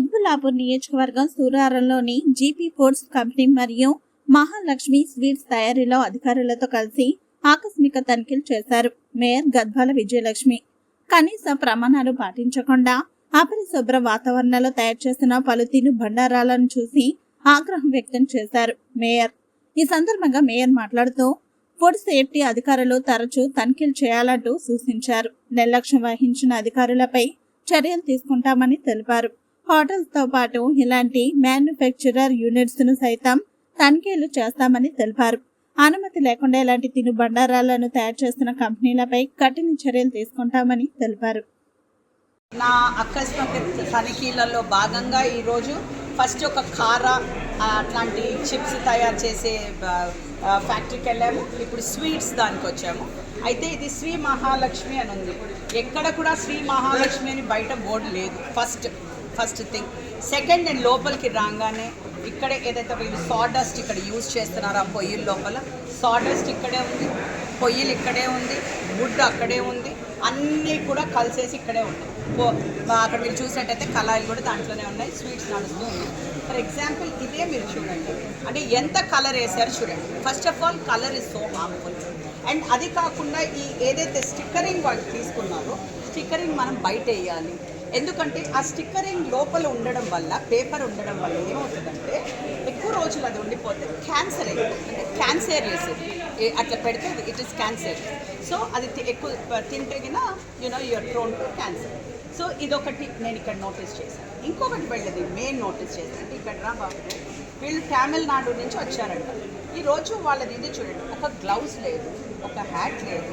చిక్కబుల్లాపూర్ నియోజకవర్గం సూరారంలోని GP foods company మరియు Mahalakshmi sweets తయారీలో అధికారులతో కలిసి ఆకస్మిక తనిఖీలు చేశారు. మేయర్ గద్వాల విజయలక్ష్మి. కనీస ప్రమాణాలు పాటించకుండా అపరిశుభ్ర వాతావరణంలో తయారు చేసిన పలు తిను బండారాలను చూసి ఆగ్రహం వ్యక్తం చేశారు మేయర్. ఈ సందర్భంగా మేయర్ మాట్లాడుతూ ఫుడ్ సేఫ్టీ అధికారులు తరచూ తనిఖీలు చేయాలంటూ సూచించారు. నిర్లక్ష్యం వహించిన అధికారులపై చర్యలు తీసుకుంటామని తెలిపారు. హోటల్స్తో పాటు ఇలాంటి మ్యానుఫ్యాక్చరర్ యూనిట్స్ను సైతం తనిఖీలు చేస్తామని తెలిపారు. అనుమతి లేకుండా ఇలాంటి తిను బండారాలను తయారు చేస్తున్న కంపెనీలపై కఠిన చర్యలు తీసుకుంటామని తెలిపారు. నా అకస్మాత్ తనిఖీలలో భాగంగా ఈరోజు ఫస్ట్ ఒక కార అట్లాంటి చిప్స్ తయారు చేసే ఫ్యాక్టరీకి వెళ్ళాము. ఇప్పుడు స్వీట్స్ దానికి వచ్చాము. అయితే ఇది శ్రీ మహాలక్ష్మి అని ఉంది. ఎక్కడ కూడా శ్రీ మహాలక్ష్మి అని బయట బోర్డు లేదు. ఫస్ట్ ఫస్ట్ థింగ్ సెకండ్ నేను లోపలికి రాగానే ఇక్కడే ఏదైతే వీళ్ళు సాడస్ట్ ఇక్కడ యూజ్ చేస్తున్నారో ఆ పొయ్యిల లోపల సాడస్ట్ ఇక్కడే ఉంది పొయ్యిలు ఇక్కడే ఉంది వుడ్ అక్కడే ఉంది అన్నీ కూడా కలిసేసి ఇక్కడే ఉన్నాయి. అక్కడ మీరు చూసినట్టయితే కళాయిలు కూడా దాంట్లోనే ఉన్నాయి స్వీట్స్ నడుస్తూ ఉన్నాయి. ఫర్ ఎగ్జాంపుల్ ఇదే మీరు చూడండి. అంటే ఎంత కలర్ వేసారు చూడండి. First of all colour is so harmful and అది కాకుండా ఈ ఏదైతే స్టిక్కరింగ్ వాళ్ళు తీసుకున్నారో స్టిక్కరింగ్ మనం బయట వేయాలి. ఎందుకంటే ఆ స్టిక్కరింగ్ లోపల ఉండడం వల్ల పేపర్ ఉండడం వల్ల ఏమవుతుందంటే ఎక్కువ రోజులు అది ఉండిపోతే క్యాన్సర్ అయిపోతుంది అంటే క్యాన్సరియస్ అట్లా పెడితే ఇట్ ఇస్ క్యాన్సర్ సో అది తి- ఎక్కువ తింటే గిన you know your prone to cancer so ఇదొకటి నేను ఇక్కడ నోటీస్ చేశాను. ఇంకొకటి వెళ్ళేది మెయిన్ నోటీస్ చేశాను. అంటే ఇక్కడ రా బాబు. వీళ్ళు తమిళనాడు నుంచి వచ్చారంట. ఈరోజు వాళ్ళది ఇది చూడండి. ఒక గ్లౌజ్ లేదు ఒక హ్యాట్ లేదు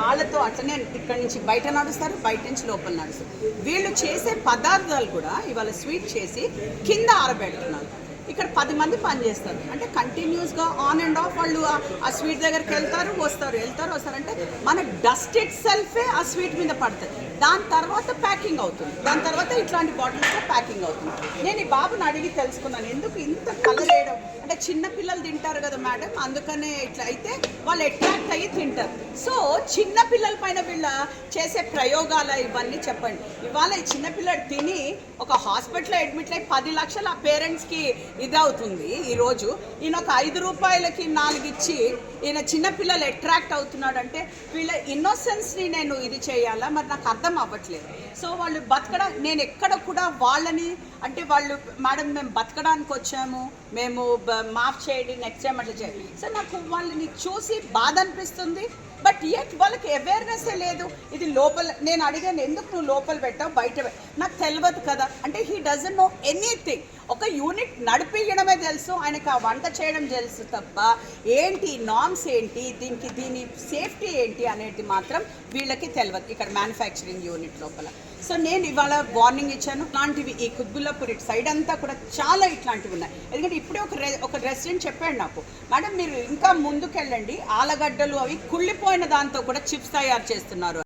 కాళ్ళతో అట్లనే ఇక్కడి నుంచి బయట నడుస్తారు బయట నుంచి లోపల నడుస్తారు. వీళ్ళు చేసే పదార్థాలు కూడా ఇవాళ స్వీట్ చేసి కింద ఆరబెడుతున్నారు. ఇక్కడ పది మంది పని చేస్తారు అంటే కంటిన్యూస్గా ఆన్ అండ్ ఆఫ్ వాళ్ళు ఆ- ఆ స్వీట్ దగ్గరికి వెళ్తారు వస్తారు. వెళ్తారు వస్తారు అంటే మన డస్ట్ ఇట్ సెల్ఫే ఆ స్వీట్ మీద పడుతుంది దాని తర్వాత ప్యాకింగ్ అవుతుంది. దాని తర్వాత ఇట్లాంటి బాటిల్స్లో ప్యాకింగ్ అవుతుంది. నేను ఈ బాబుని అడిగి తెలుసుకున్నాను. ఎందుకు ఇంత కలర్ వేయడం? అంటే చిన్న పిల్లలు తింటారు కదా మేడం అందుకనే ఇట్లా అయితే వాళ్ళు అట్రాక్ట్ అయ్యి తింటారు. సో చిన్న పిల్లల పైన వీళ్ళ చేసే ప్రయోగాలు ఇవన్నీ చెప్పండి. ఇవాళ ఈ చిన్నపిల్లడు తిని ఒక హాస్పిటల్లో అడ్మిట్ అయ్యి పది లక్షలు ఆ పేరెంట్స్కి ఇదవుతుంది ఈరోజు ఈయన ఒక ఐదు రూపాయలకి నాలుగు ఇచ్చి ఈయన చిన్నపిల్లలు అట్రాక్ట్ అవుతున్నాడు అంటే వీళ్ళ ఇన్నోసెన్స్ని నేను ఇది చేయాలా? మరి నాకు అర్థం అవ్వట్లేదు. సో వాళ్ళు బతకడం నేను ఎక్కడ కూడా వాళ్ళని అంటే వాళ్ళు మేడం మేము బతకడానికి వచ్చాము. మేము మాఫ్ చేయండి నెక్స్ట్ టైం అట్లా చేయండి. సో నాకు వాళ్ళని చూసి బాధ అనిపిస్తుంది బట్ ఎట్ వాళ్ళకి అవేర్నెస్ లేదు. ఇది లోపల నేను అడిగాను ఎందుకు నువ్వు లోపల పెట్టావు? బయట నాకు తెలియదు కదా. అంటే హీ డజన్ నో ఎనీథింగ్ ఒక యూనిట్ నడిపించడమే తెలుసు ఆయనకు ఆ వంట చేయడం తెలుసు తప్ప ఏంటి నామ్స్ ఏంటి దీనికి దీని సేఫ్టీ ఏంటి అనేది మాత్రం వీళ్ళకి తెలియదు ఇక్కడ మ్యానుఫ్యాక్చరింగ్ యూనిట్ లోపల. సో నేను ఇవాళ వార్నింగ్ ఇచ్చాను. ఇట్లాంటివి ఈ కుత్బుల్లాపూర్ ఇటు సైడ్ అంతా కూడా చాలా ఇట్లాంటివి ఉన్నాయి. ఎందుకంటే ఇప్పుడే ఒక రె ఒక రెసిడెంట్ చెప్పాడు నాకు మేడం మీరు ఇంకా ముందుకెళ్ళండి. ఆలగడ్డలు అవి కుళ్ళిపోయిన దాంతో కూడా చిప్స్ తయారు చేస్తున్నారు.